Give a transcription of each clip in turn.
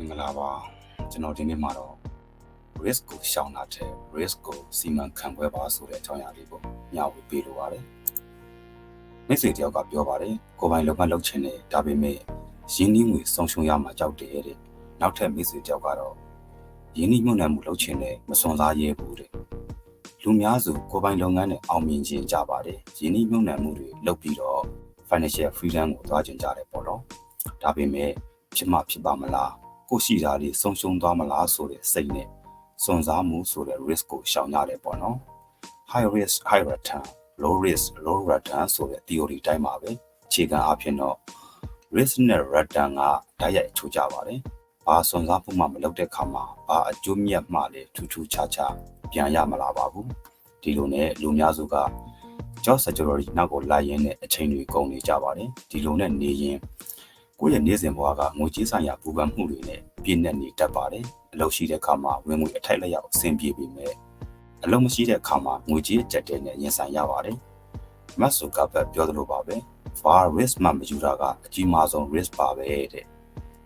င်္ဂလာပါကျွန်တော်ဒီနေ့မှာတော့ risk ကိုရှောင်တာတဲ့ risk ကိုစီမံခန့်ခွဲပါဆိုတဲ့အကြောင်းအရာလေးကိုမျှဝေပေးလိုပါတယ်မိတ်ဆွေတယောက်ကပြောပါတယ်ကိုယ်ပိုင်လုပ်ငန်းလုပ်ချင်တယ်ဒါပေမဲ့ရင်းနှီးငွေဆုံးရှုံးရမှာကြောက်တယ်တဲ့နောက်ထပ်မိတ်ဆွေတယောက်ကတော့ရင်းနှီးမြှုပ်နှံမှုလုပ်ချင်တယ်မစွန်စားရဲဘူးတဲ့လူများစုကိုယ်ပိုင်လုပ်ငန်းနဲ့အောင်မြင်ခြင်းကြပါတယ်ရင်းနှီးမြှုပ်နှံမှုတွေလုပ်ပြီးတော့ financial freedom ကိုသွားကျင်ကြတယ်ပေါ့နော်ဒါပေမဲ့ဖြစ်မှဖြစ်ပါမလား ကိုရှိတာလေးဆုံးရှုံးသွားမလားဆိုတဲ့စိတ်နဲ့စွန့်စားမှုဆိုတဲ့ risk ကိုရှောင်ရတယ်ပေါ့နော် high risk high return low risk low return ဆိုတဲ့ theory တိုင်းပါပဲအခြေခံအဖြစ်တော့ risk နဲ့ return ကတိုက်ရိုက်ချိုးကြပါတယ်ဘာစွန့်စားမှုမှမလုပ်တဲ့ခါမှာဘာအကျိုးမြတ်မှလည်းထူးထူးခြားခြားပြန်ရမလာပါဘူးဒီလိုနဲ့လူများစုကကျောက်စကြဝဠာနောက်ကိုလိုက်ရင်းနဲ့အချိန်တွေကုန်နေကြပါတယ်ဒီလိုနဲ့နေရင် ကိုယ့်ရဲ့နေ့စဉ်ဘဝကငွေကြေးဆိုင်ရာပူပန်မှုတွေနဲ့ပြည့်နေနေတတ်ပါတယ်အလုပ်ရှိတဲ့အခါမှာဝင်ငွေအထိုက်လက်ရောက်အဆင်ပြေပေမဲ့အလုပ်မရှိတဲ့အခါမှာငွေကြေးကြက်တဲနဲ့ရင်ဆိုင်ရပါတယ်မတ်ဆူကပ်ပြောသလိုပါပဲ far risk မှမယူတာကအကြီးမားဆုံး risk ပါပဲတဲ့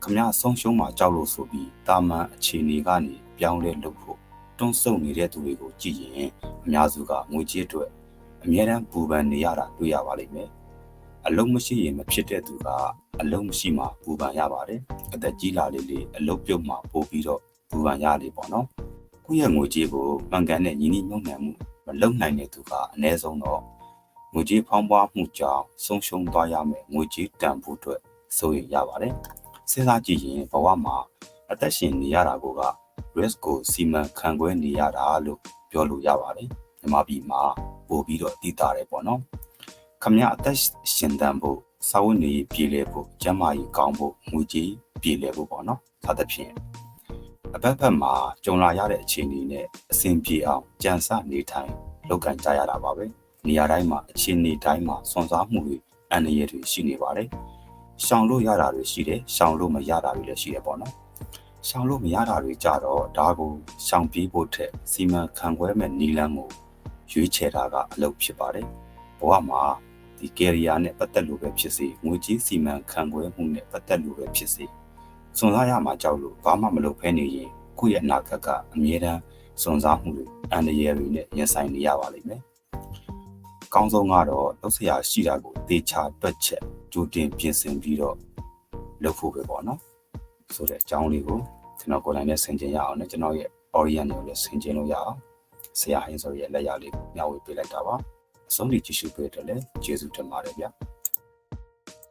ခမရဆုံးရှုံးမှကြောက်လို့ဆိုပြီးတာမန်အခြေအနေကနေပြောင်းလဲလုပ်ဖို့တွန်းဆုပ်နေတဲ့သူတွေကိုကြည့်ရင်အများစုကငွေကြေးအတွက်အများတန်းပူပန်နေရတာတွေ့ရပါလိမ့်မယ်အလုံးမရှိရင်မဖြစ်တဲ့သူက အလုံးမရှိမှပူပန်ရပါတယ်အသက်ကြီးလာလေးလေးအလုံးပြုတ်မှပို့ပြီးတော့ပူပန်ရလေပေါ့နော်ကိုယ့်ရဲ့ငွေကြေးကိုမှန်ကန်တဲ့ညီညီညွတ်ညံ့မှုမလုံနိုင်တဲ့သူကအနည်းဆုံးတော့ငွေကြေးဖောင်းပွားမှုကြောင့်ဆုံးရှုံးသွားရမယ်ငွေကြေးတန်ဖို့အတွက်စိုးရိမ်ရပါတယ်စဉ်းစားကြည့်ရင်ဘဝမှာအသက်ရှင်နေရတာက risk ကိုစီမံခန့်ခွဲနေရတာလို့ပြောလို့ရပါတယ်မြန်မာပြည်မှာပို့ပြီးတော့တည်တာတယ်ပေါ့နော်ခမရအသက်ရှင်တန်ဖို့ စာဝတ်နေရေးပြည်လဲဖို့ကျန်းမာရေးကောင်းဖို့ငွေကြေးပြည်လဲဖို့ပေါ့နော်ဒါသဖြင့်အဘက်ဘက်မှာကြုံလာရတဲ့အခြေအနေနဲ့အဆင်ပြေအောင်ကြံစနေထိုင်လုပ်ကင်ကြရတာပါပဲနေရာတိုင်းမှာအခြေအနေတိုင်းမှာစွန့်စားမှုတွေအန္တရာယ်တွေရှိနေပါတယ်ရှောင်လို့ရတာတွေရှိတယ်ရှောင်လို့မရတာတွေလည်းရှိတယ်ပေါ့နော်ရှောင်လို့မရတာတွေကြတော့ဒါကိုရှောင်ပြေးဖို့ထက်စီမံခန့်ခွဲမဲ့နီလန်းကိုရွေးချယ်တာကအလုပ်ဖြစ်ပါတယ်ဘဝမှာ ဒီ career နဲ့ပတ်သက်လို့ပဲဖြစ်စေငွေကြေးစီမံခန့်ခွဲမှုနဲ့ပတ်သက်လို့ပဲဖြစ်စေစွန့်စားရမှာကြောက်လို့ဘာမှမလုပ်ဖဲနေရင်ကိုယ့်ရဲ့အနာဂတ်ကအမြဲတမ်းစွန့်စားမှုတွေအန္တရာယ်တွေနဲ့ရင်ဆိုင်နေရပါလိမ့်မယ်။ကောင်းဆုံးကတော့လုပ်စရာရှိတာကိုသေချာတွက်ချက်ကြိုတင်ပြင်ဆင်ပြီးတော့လုပ်ဖို့ပဲပေါ့နော်။ဆိုတဲ့အကြောင်းလေးကိုကျွန်တော်ကိုယ်တိုင်နဲ့ဆင်ခြင်ရအောင်နဲ့ကျွန်တော်ရဲ့ Orient ကိုလည်းဆင်ခြင်လို့ရအောင်ဆရာဟင်းဆိုရဲ့လက်ရာလေးကိုမျှဝေပေးလိုက်တာပါ။ အဆုံးထိကြည့်ရှုပေးတယ်လည်းကျေးဇူးတင်ပါတယ်ဗျာ။